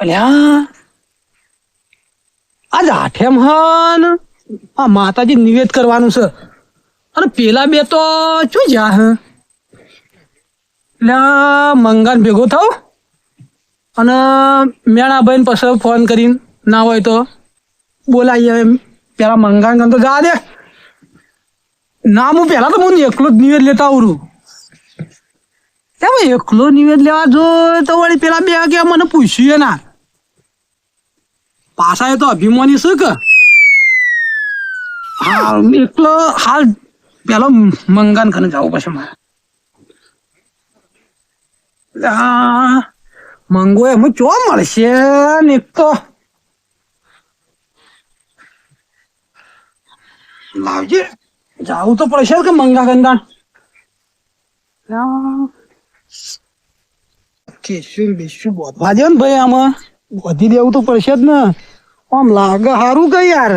અલ્યા આજ આઠેમ હન. આ માતાજી નિવેદ કરવાનું છે. અને પેલા બે તો શું જા હ? મંગાન ભેગો થાવ અને મેણાભાઈને પછી ફોન કરીને, ના હોય તો બોલાવીએ પેલા મંગાન ગણ તો જા દે. ના, હું પેલા તો હું એકલો જ નિવેદ લેતા આવરું. એકલો નિવેદ લેવા જો તો વળી પેલા બે કે મને પૂછ્યું ના. પાછા એ તો અભિમાની છે કે? હા એકલો હાલ પેલો મંગાન કરીને જવું પછી મારે. મંગો એમ ચો મળશે. ને લાવજે. જાવું તો પડશે કે મંગા ગંગાણ કેશું બેશું બોધવા દે ને ભાઈ આમાં. બોધી દેવું તો પડશે જ ને. આમ લાગે સારું કઈ યાર.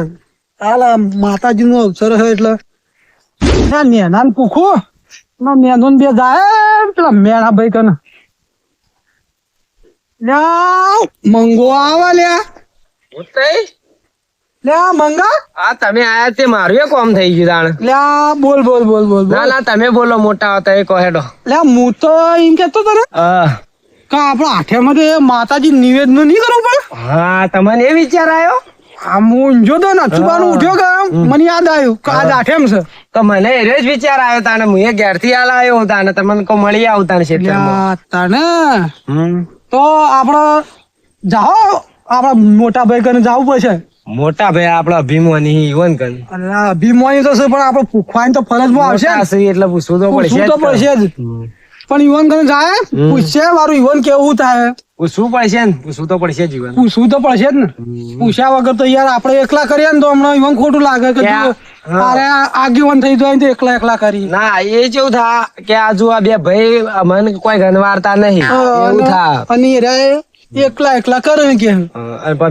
હાલ માતાજી માતાજીનો અવસર હોય એટલે. ના મેના ને પૂખો ના મેનો બે જાય પેલા મેણા ભાઈ કને. લ્યા મંગો આવે લ્યા લ્યા મંગા. આ તમે આયા તે મારું એ કોમ થઈ ગયું તાણ. લ્યા બોલ બોલ બોલ બોલ ના બોલ. ના તમે બોલો મોટા હતા એ કહો લ્યા હું તો એમ કેતો તને હા. કા આપણે આઠિયામાં તો માતાજી નિવેદન નહીં કરવું પડે? હા તમને એ વિચાર આવ્યો? આમ હું ઊંઝો તો નચુબાનું ઉઠ્યો કે મને યાદ આવ્યું કે આજ આઠેમ છે. તો મને એ જ વિચાર આવ્યો તાને હું એ ઘેરથી હાલ આવ્યો તાને તમને કો મળી આવતા તાને ક્ષેત્રમાં તને તો આપણે જાઓ આપણા મોટા ભાઈ કને જવું પડશે. મોટા ભાઈ આપડા અભિમાની ઈવન કન. અરે અભિમાની તો છે પણ આપણે પૂછવાની તો ફરજમાં આવશે એટલે પૂછવું તો પડશે તો પડશે જ. પણ યુવન કને જાય? પૂછશે મારું ઈવન કેવું થાય? પૂછવું પડશે ને પૂછવું તો પડશે જીવન પૂછવું તો પડશે જ ને. પૂછ્યા વગર તો યાર આપણે એકલા કરીએ ને તો હમણાં ઈવન ખોટું લાગે કે? અરે આગેવાન થઈ જાય તો એકલા એકલા કરી. ના એ જેવું થા કે આ આ બે ભાઈ મને કોઈ ગણવારતા નહીં. એવું થા. અને રે એકલા એકલા કરે ને કે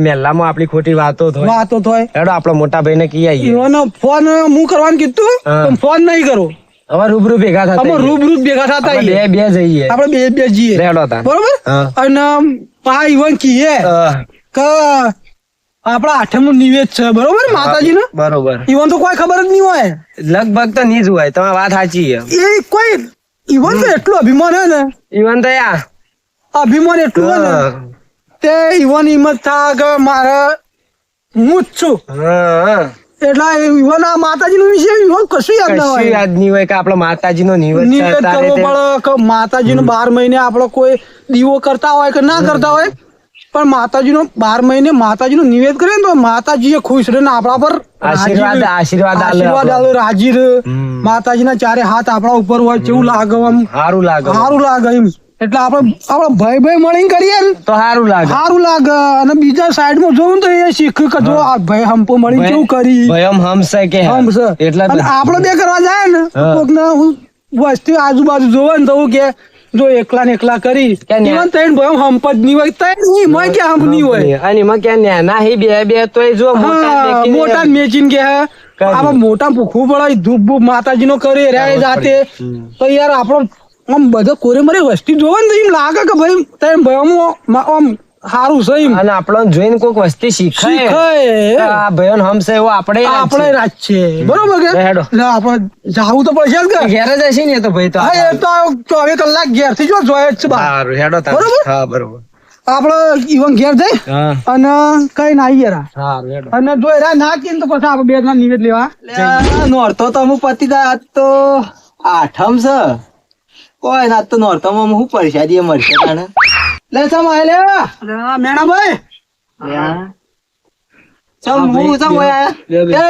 મેલ્લામાં આપણી ખોટી વાતો થાય વાતો થાય હેડો આપણા મોટા ભાઈને કી આવીએ ફોન હું કરવાનું કીધું ફોન નહીં કરો. હવે રૂબરૂ ભેગા થતા અમે રૂબરૂ ભેગા થતા આપણે બે બે જઈએ. આપણે બે બે જઈએ. રેડો તાન. બરોબર? અને પા ઈવન કીએ કે આપણા આઠમ નિવેદ છે. બરોબર માતાજી નું બરોબર. ઈવન તો કોઈ ખબર જ નહીં હોય. લગભગ તો નહીં જ હોય. તમારી વાત સાચી છે. એ કોઈ ઈવન તો એટલું અભિમાન હે ને. ઈવન તો યા. અભિમાન એટલું હે ને તે ઈવન હિંમત થા કે મારે હું જ છું. હા. એટલે ઈવન આ માતાજી નું વિશે ઈવન કશું યાદ ના હોય. યાદ નહીં હોય કે આપણા નિવેદ છે નિવેદ કરવો પડે કે માતાજી બાર મહિને આપડે કોઈ દીવો કરતા હોય કે ના કરતા હોય પણ માતાજી નો બાર મહિને માતાજી નું નિવેદ કરે ને તો માતાજી ખુશ રહે ને આપણા પર આશીર્વાદ આશીર્વાદ આશીર્વાદ આપણો. રાજી રહે. માતાજીના માતાજી ના ચારે હાથ આપણા ઉપર હોય કેવું લાગે આમ? સારું લાગે. સારું લાગે એમ. એટલે આપણે આપણે ભાઈ ભાઈ મળીને કરીએ ને તો સારું લાગે. સારું લાગે. અને બીજા સાઈડમાં જોવું તો એ શીખ કે જો આ ભાઈ હંપો મળીને કેવું કરી ભયમ હમસે કે હમસે એટલે આપણે બે કરવા જાય ને. કોક ના વસ્તી આજુબાજુ જોવે ને તો હું કે જો એકલા ને એકલા કરી. કે ન્યા- તૈણ ભાઈ હંપ જ નહીં હોય. તૈણ નહીં મય કે હંપ નહીં હોય? અને એમાં ક્યાં નેના હી બે બે તો જો મોટા મેચિન કે હે. આમાં મોટા ભૂખવું પડે ધૂપ ભૂપ માતાજી નો કરે રે જાતે. તો યાર આપણો આમ બધા કોરે મરે વસ્તી જોવે ને એમ લાગે કે ભાઈ તેમ ભાઈ આમ સારું છે એમ. અને આપણને જોઈને કોઈક વસ્તી શીખે. શીખાય આ ભયન હમસે એવો આપણે આપણે રાજ છે. બરોબર કે? હેડો. આપણે જાવું તો પડશે કે? ઘેર જ હશે ને તો ભાઈ તો હા એ તો ચોવીસ કલાક ઘેરથી જો જોયે જ છે સારું હેડો. બરોબર? હા બરોબર. આપડે ઈવન ઘેર જઈ અને કઈ ના આવીએ રા. અને જો એરા ના કીને તો પછી આપણે બે જણા નિવેદ લેવા. નોરતો તો અમુક પતિ તો આઠમ છે. કોઈ ના તો નોરતો માં હું પરસાદી મળશે તાણે. લે સમ આય લે મેણા ભાઈ. ચમ હું. સમ આયા. લે, લે.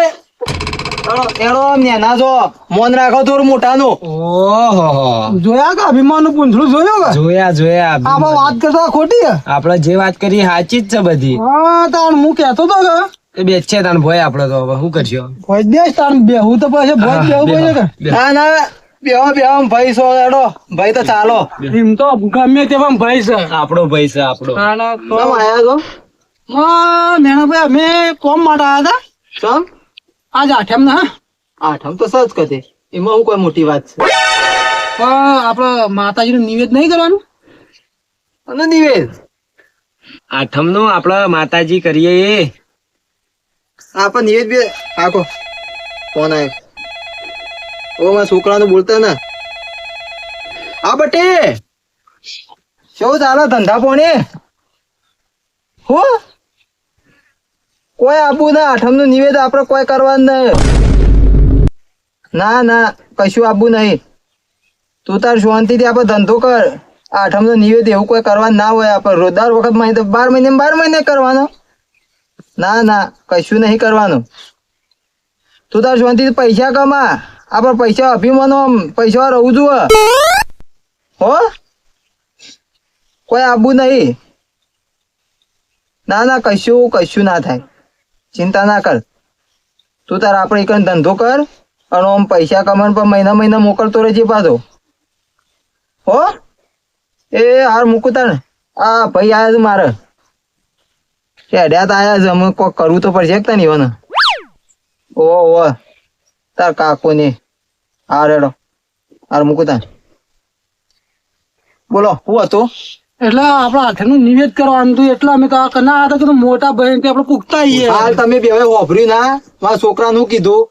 એનો એનો નેના જો. મોન રાખો થોડું મોટાનું. ઓહો જોયા કે અભિમાનનું પૂંછડું જોયો કે? જોયા જોયા આપણે વાત કરતા ખોટી હે આપણે જે વાત કરી સાચી જ છે બધી. હા તાણ હું કહેતો તો કે. બે છે તાન ભોય આપડે તો હવે શું કરશો? તાણ બેહું તો પછી પડે ના ના બેહો બેવા ભાઈ છો એડો ભાઈ તો ચાલો. એમ તો ગમે તેમાં ભાઈ છે. આપણો ભાઈ છે આપણો. આયા છો? મેણા ભાઈ અમે કોમ માટે આવ્યા હતા. ચમ આજ આઠમ ના આઠમ તો સજ કદે એમાં હું કોઈ મોટી વાત છે? પણ આપણે માતાજી નું નિવેદ નહીં કરવાનું? અને નિવેદ? આઠમનું આપડે માતાજી કરીએ એ. નિવેદ બે આખો ફોન આવ્યો ઓ, મારા છોકરાનું બોલતા ને. આ બટે, શું ચાલો ધંધા પોણે? હો? કોઈ આપવું ના આઠમનું નિવેદ આપડે કોઈ કરવાનું નહીં. ના ના, કશું આપવું નહીં. તું તાર શાંતિથી આપણે ધંધો કર. આઠમનું નિવેદ એવું કોઈ કરવાનું ના હોય આપણે રોજદાર વખતમાં તો બાર મહિને બાર મહિને કરવાનો. ના ના, કશું નહીં કરવાનું. તું તાર શાંતિથી પૈસા કમા. આપણે પૈસા અભિમાનો પૈસા રહું છું, હો. કોઈ આબુ નહીં. ના ના, કશું કશું ના થાય. ચિંતા ના કર. તું તાર આપણે એક ધંધો કર, અને આમ પૈસા કમાણ પર મહિના મહિના મોકલતો રહેજે પાછો. હો? એ હાર મૂકું તાર. આ ભાઈ આયા છે મારે. હેડ્યા તો આયા છે, અમે કોક કરવું તો પડશે કે તને, ઈવન? ઓ ઓ તાર કાકો ને હા રેડો હાર મૂકું તાર બોલો શું હતું? એટલે આપડે હાથેનું નિવેદ કરવાનું હતું એટલે અમે આ કના હતા કે મોટા બહેન કે આપણે પૂછતા હાલ તમે બે હવે વાપર્યું ના મારા છોકરાનું કીધું?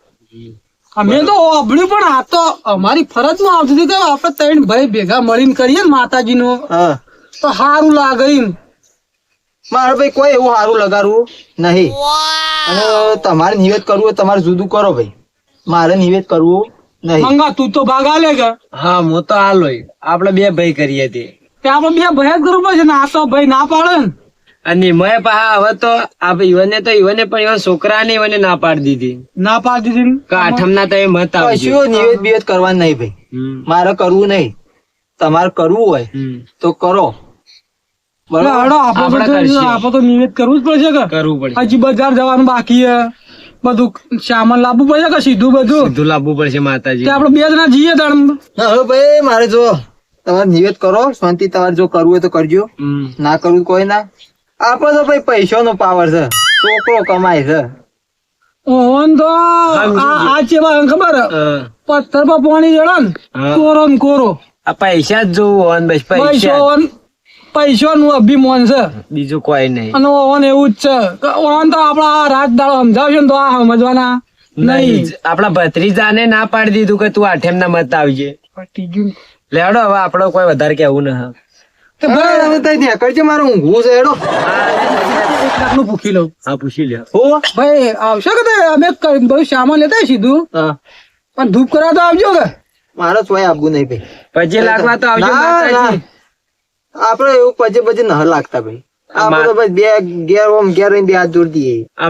અમે તો સાંભળ્યું પણ આ તો અમારી ફરજનું આવતી હતી કે આપણે ત્રણ ભાઈ ભેગા મળીને કરીએ ને નું તો સારું લાગે મારે ભાઈ કોઈ એવું સારું લગાડવું નહીં. અને તમારે નિવેદ કરવું હોય તમારે જુદું કરો ભાઈ. મારે નિવેદ કરવું નહીં. મંગા તું તો ભાગ આલે કે હા હું તો હાલ હોય. આપડે બે ભાઈ કરીએ તે આપણે બે ભાઈ જ કરવું પડશે ને આ તો ભાઈ ના પાડે ને. અને મેં પા હવે તો આ ઈવને તો ઈવને પણ ઈવન છોકરા ને ઈવને ના પાડી દીધી. ના પાડી દીધી કે આઠમ ના તમે મત આવજો. શું નિવેદ બિવેદ કરવા નહીં ભાઈ? મારે કરવું નહીં. તમારે કરવું હોય તો કરો. બરાબર? હળો આપણે આપણે તો આપણે તો નિવેદ કરવું જ પડશે કે. કરવું પડશે. હજી બજાર જવાનું બાકી છે. બધું સામાન લાવવું પડશે કે સીધું બધું? સીધું લાવવું પડશે માતાજી. તે આપણે બે જણા જઈએ તાણ હવે ભાઈ મારે જો તમારે નિવેદ કરો શાંતિ તમારે જો કરવું હોય તો કરજો. ના કરવું કોઈ ના. આપણે તો ભાઈ પૈસાનો પાવર છે. છોકરો કમાય છે. ઓન તો આ આ ચેવા ખબર? પથ્થર પર પાણી જડે ને કોરો ને કોરો. આ પૈસા જ જોવું બસ પૈસો પૈસા પૈસો નું અભિમાન છે. બીજું કોઈ નહીં. અને ઓન એવું જ છે ઓન તો આપડા રાત દાડો સમજાવશે ને તો આ સમજવાના નહીં આપડા ભત્રીજાને ના પાડી દીધું કે તું આઠેમ ના મત આવજે. લેડો હવે આપડે કોઈ વધારે કેવું ના મારે ઊંઘવું છે હેડો. એક પૂછી લઉં. હા પૂછી લ્યો. હો. ભાઈ આવશે કે અમે બધું સામાન લેતા સીધું? પણ ધૂપ કરા તો આવજો કે? મારો સોય આપવું નહીં ભાઈ. પચીસ લાખમાં તો આવજો. આપડે એવું પછી પછી ન લાગતા ભાઈ.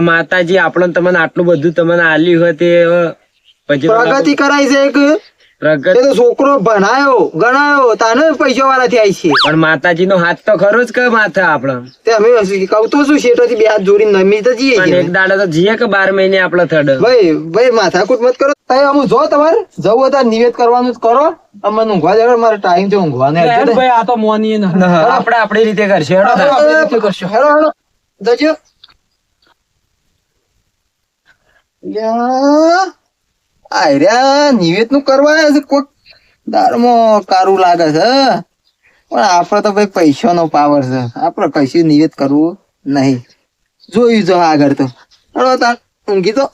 માતાજી આપણને તમને આટલું બધું તમને આલ્યું હોય તે પછી પ્રગતિ કરાય છે એક. પ્રગટ તો છોકરો ભણાયો ગણાયો તાને પૈસા વાળા થયા છે. પણ માતાજી નો હાથ તો ખરો જ કે માથા આપડે તે અમે કહું તો શું શેઠો થી બે હાથ જોડીને નમી તો જઈએ પણ એક દાડો તો જીએ કે બાર મહિને આપડે થડ? ભાઈ ભાઈ માથાકૂટ મત કરો. તઈ અમુ જો તમારે જવું હોય નિવેદ કરવાનું જ કરો. અમને ઊંઘવા જવા મારે ટાઈમ છે ઊંઘવાને ભાઈ આ તો મોનીએ ના આપડે આપડી રીતે કરશે. હેડો આપણે રીતે કરશું. હેડો હેડો. જજો. યા, આયર્યા નિવેદનું કરવા છે કોક? દારમાં કારું લાગે છે પણ આપડે તો ભાઈ પૈસા નો પાવર છે. આપડે કશું નિવેદ કરવું નહીં. જોયું જો આગળ તો. હળો તાર ઊંઘી તો.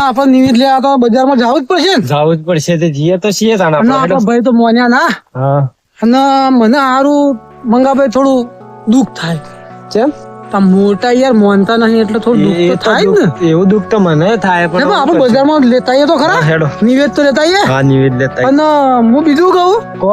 આપણે નિવેદ લેવા તો બજારમાં જવું જ પડશે જવું જ પડશે તે જીએ તો છીએ તાણ આપણે. આપણા ભાઈ તો મોન્યા ના. હા. અને મને સારું મંગાભાઈ થોડું દુઃખ થાય. કેમ આ મોટા યાર મોનતા નહીં એટલે થોડું દુઃખ તો થાય ને. એવું દુઃખ તો મને થાય પણ આપણે બજારમાં લેતા તો ખરા? હેડો. નિવેદ તો લેતા હા નિવેદ લેતા અને હું બીજું કહું? કો.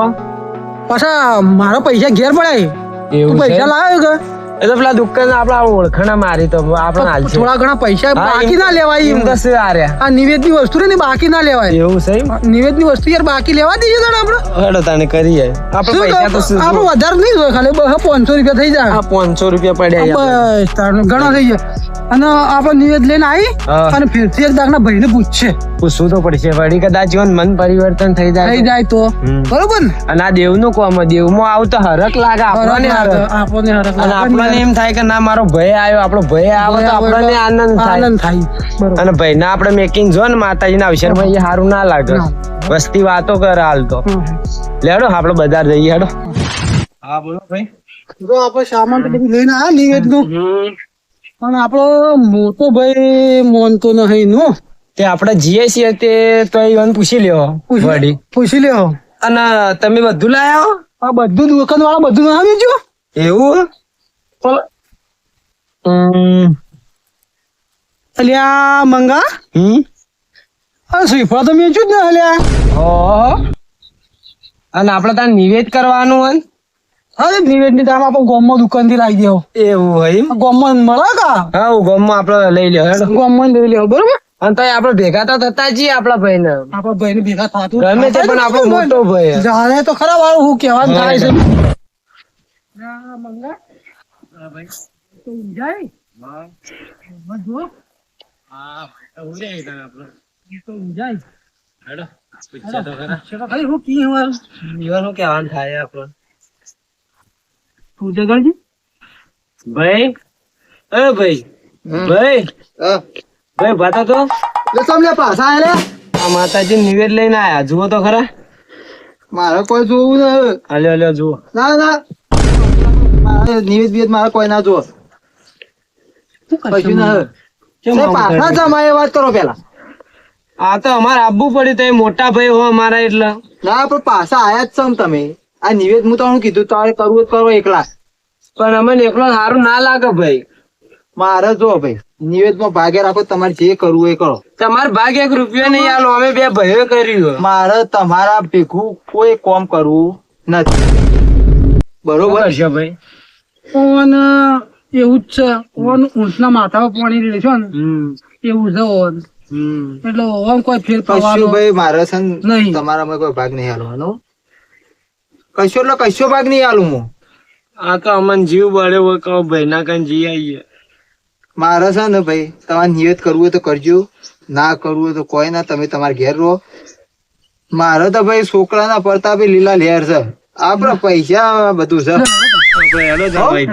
પાછા મારા પૈસા ઘેર પડાય. તું એવું પૈસા લાવ્યો કે? એ તો પેલા દુકાન આપડા ઓળખાણા મારી તો આપણે હાલ છે થોડા ઘણા પૈસા બાકી ના લેવાય એમ દસ તો આ નિવેદની ની વસ્તુ ને બાકી ના લેવાય. એવું સહી નિવેદની નિવેદની વસ્તુ યાર બાકી લેવા દઈએ તને આપણે. હેડો તાને કરીએ આપણે પૈસા તો શું? આપણે વધારે નહીં હોય ખાલી બસ પાંચસો રૂપિયા થઈ જાય. આ પાંચસો રૂપિયા પડ્યા યાર. બસ તાણે ઘણા થઈ જાય અને આપણે નિવેદ લઈને આવી અને ફેરથી એક દાખલા ભાઈને પૂછશે પૂછવું તો પડશે વળી કદાચ જીવન મન પરિવર્તન થઈ જાય થઈ જાય તો. બરોબર ને? અને આ દેવનું કોમ દેવમાં આવું તો હરક લાગે આપણને આપણને હરક લાગે, આપણને અને આપણને એમ થાય કે ના મારો ભય આવ્યો આપણો ભય આવે તો આપણને આનંદ થાય. આનંદ થાય. અને ભાઈ ના આપણે મેકિંગ જો ને માતાજીના અવસરમાં એ સારું ના લાગે. વસ્તી વાતો કરે હાલ તો. લેડો આપણે બજાર જઈએ હેડો. હા બોલો ભાઈ. તો આપણે સામાન બધું લઈને આ નિવેદનું. પણ આપણો મોટો ભાઈ મોનતો નહીં નો. તે આપણે જીએ છીએ તે તો ઈવન પૂછી લ્યો વળી પૂછી લ્યો. અને તમે બધું લાયા આ બધું દુકાન વાળા બધું ના આવી ગયું? એવું? હમ. અલ્યા મંગા? હમ? આ શ્રીફળ તો મેચ્યું જ ને અલ્યા. હો અને આપણે ત્યાં નિવેદ કરવાનું હોય અરે નિવેદની દામ આપણે ગોમમાં દુકાનથી લાવી દેવો એવું હોય ગોમમાં મળે કા? હા હું આપણે લઈ લ્યો હેડો. ગોમમાં લઈ લેવો બરોબર? અને તો આપણે ભેગા તો થતા છીએ આપણા ભાઈ ને આપણા ભાઈ ને ભેગા થાતું ગમે તે પણ આપણો મોટો ભાઈ જાણે તો ખરા વાળું હું કેવાનું થાય છે. જીવનનું કહેવાનું થાય આપણને. ભાઈ ભાઈ એ ભાઈ ભાઈ ભાઈ ભાતા તો? પાછા આલે આ માતાજી નિવેદ લઈને આયા. જુઓ તો ખરા. મારે કોઈ જોવું ને હાલ્યો હાલે જુઓ. ના ના. મારે નિવેદ બિવેદ મારે કોઈ ના જુઓ કશું ના પાછા? જમાય વાત કરો પેલા. આ તો અમારે આબુ પડ્યું તો મોટા ભાઈ હો અમારા એટલે. ના પણ પાછા આયા જ છો તમે. આ નિવેદ હું તમને કીધું તારે કરવું કરો એકલા. પણ અમને એકલો સારું ના લાગે ભાઈ. મારે જો ભાઈ નિવેદમાં ભાગે રાખો તમારે જે કરવું એ કરો. તમારે ભાગ એક રૂપિયો નહીં આલો અમે બે ભાઈઓ કર્યું મારે તમારા ભેગું કોઈ કોમ કરવું નથી. બરોબર? છે ભાઈ? ઓન એવું જ છે. ઓન ઊંટના માથા પાણી લે છે ને એવું છે ઓન. એટલે ઓન કોઈ ફેર પડવાનો ભાઈ મારે છે તમારા નહીં. તમારામાં કોઈ ભાગ નહીં હાલવાનો કશો એટલે કશો ભાગ નહીં આલું હું. આ તો અમને જીવ બળે હોય કહો ભાઈ ના કઈ જી આવીએ મારે છે ને ભાઈ તમારે નિયત કરવું હોય તો કરજો. ના કરવું હોય તો કોઈ ના તમે તમારા ઘેર રહો. મારે તો ભાઈ છોકરાના પ્રતાપે લીલા લહેર છે. આપડે પૈસા બધું છે. આપણે.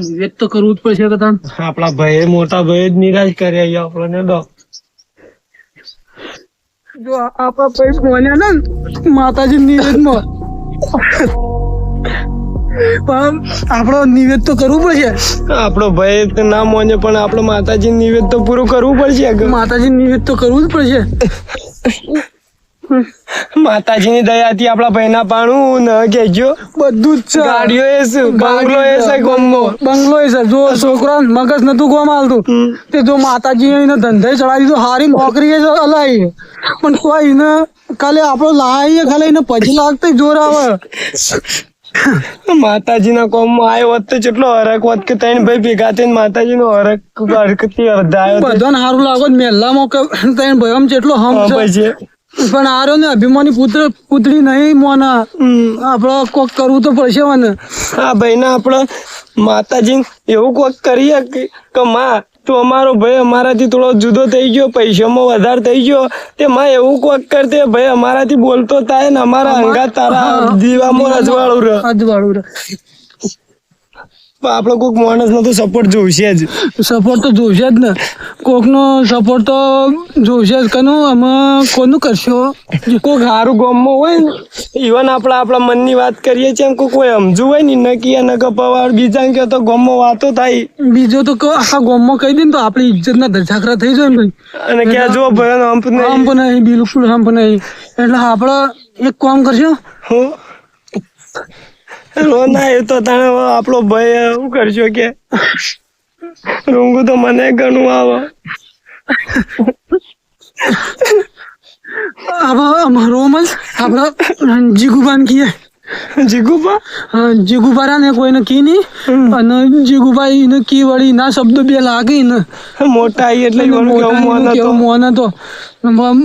નિવેદ તો કરવું જ પડશે આપણા ભાઈ મોટા ભાઈ જ નિરાશ કર્યા આપણને દો જો આપણા ભાઈ મોન્યા ને માતાજી નિવેદમાં પણ આપણો નિવેદ તો કરવું પડશે. આપણો ભાઈ તો ના મોને પણ આપણે માતાજી નિવેદ તો પૂરું કરવું પડશે માતાજી નિવેદ તો કરવું જ પડશે. માતાજીની દયાથી આપણા ભાઈના પાણું ન કેજો બધું જ છે. ગાડીઓ એ છે. બંગલો એ છે ગમો. બંગલો એ છે. જો છોકરા મગજ નતું ગોમ હાલતું. તે જો માતાજી એને ધંધે ચડાવી દીધું. હારી નોકરી એ અલાઈ. પણ કોઈ એને કાલે આપણો લાવીએ ખાલી એને પછી લાગતો જોર આવે. માતાજીના કોમમાં આવ્યો હોત તો કેટલો હરક હોત કે ત્રણ ભાઈ ભેગા થઈને માતાજીનો હરક હરકતી અર્ધાયો. બધાને સારું લાગો મેલ્લામાં ત્રણ ભયમ જેટલો હમ છે. પણ આરો ને અભિમાની પુત્ર પુત્રી નહીં મોના. આપણે કોક કરવું તો પડશે મને. આ ભાઈને આપણે માતાજી એવું કોક કરીએ કે માં તું અમારો ભાઈ અમારાથી થોડો જુદો થઈ ગયો પૈસામાં વધારે થઈ ગયો તે માં એવું કોક કરતે ભાઈ અમારાથી બોલતો થાય ને અમારા અંગા તારા દીવામાં રજવાળું રહે. અજવાળું પણ આપણે કોઈક માણસનો તો સપોર્ટ જોઈશે જ. સપોર્ટ તો જોઈશે જ ને. કોકનો સપોર્ટ તો જોઈશે જ. કનું અમે કોનું કરશો? કોઈક સારું ગામમાં હોય ને ઇવન આપણે આપણા મનની વાત કરીએ છીએ કોઈ કોઈ સમજુ હોય ને નકી અને કપાવાર બીજા કે તો ગામમાં વાતો થાય. બીજો તો કહો, આખા ગામમાં કહી દે ને તો આપણી ઇજ્જતના ના થઈ જાય ને ભાઈ. અને ક્યાં જો ભયો હંપ નહીં. હંપ નહીં બિલકુલ હંપ નહીં. એટલે આપણે એક કામ કરશો? હું? રો એ તો તને આપણો ભાઈ શું કરશો કે? રૂંગું તો મને ઘણું આવે. હવે અમારો અમલ. રણજી ગુબાન કીએ જીગુબા હા, જીગુભા ને કોઈને કી નહીં. અને જીગુભાઈ એને કી વળી ના શબ્દો બે લાગી ને. મોટા એટલે કેવું મોન હતું.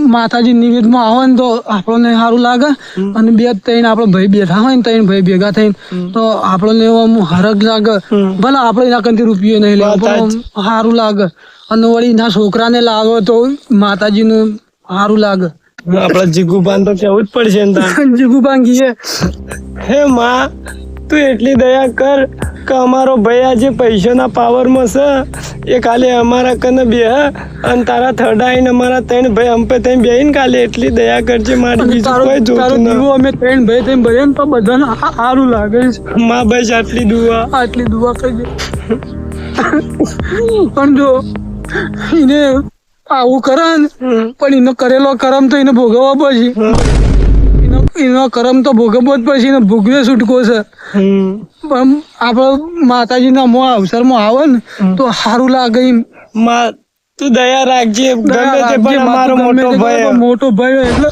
માતાજી નિવેદમાં આવે ને તો આપણને સારું લાગે. અને બે ત્રણ આપણો ભાઈ બેઠા હોય ને ત્રણ ભાઈ ભેગા થઈને તો આપણને આમ હરખ લાગે. ભલે આપણે એના કંઈ રૂપિયો નહીં આમ સારું લાગે. અને વળી ના છોકરાને લાવો તો માતાજીનું સારું લાગે. આપણા જીગુબાન તો કેવું જ પડશે ને. જીગુબાન કીએ હે માં તું એટલી દયા કર કે અમારો ભાઈ આજે પૈસાના પાવરમાં છે. એ કાલે અમારા કને બે અને તારા થડાઈને અમારા ત્રણ ભાઈ અંપે ત્રણ ને કાલે એટલી દયા કરજે મારી બીજું કોઈ જોતું દીવો અમે ત્રણ ભાઈ થઈને ભરીએ ને તો બધાને સારું લાગે છે. મા બસ આટલી દુઆ. આટલી દુઆ કરજે પણ જો એને આવું કરે ને પણ એનો કરેલો કરમ તો એને ભોગવવા પડશે. એનો કરમ તો ભોગવવો જ પડશે એને ભોગવે છૂટકો છે. પણ આપણે માતાજીના મો અવસરમાં આવે ને તો સારું લાગે એમ. તું દયા રાખજે ગમે તે પણ અમારો મોટો ભાઈ મોટો ભાઈ એટલે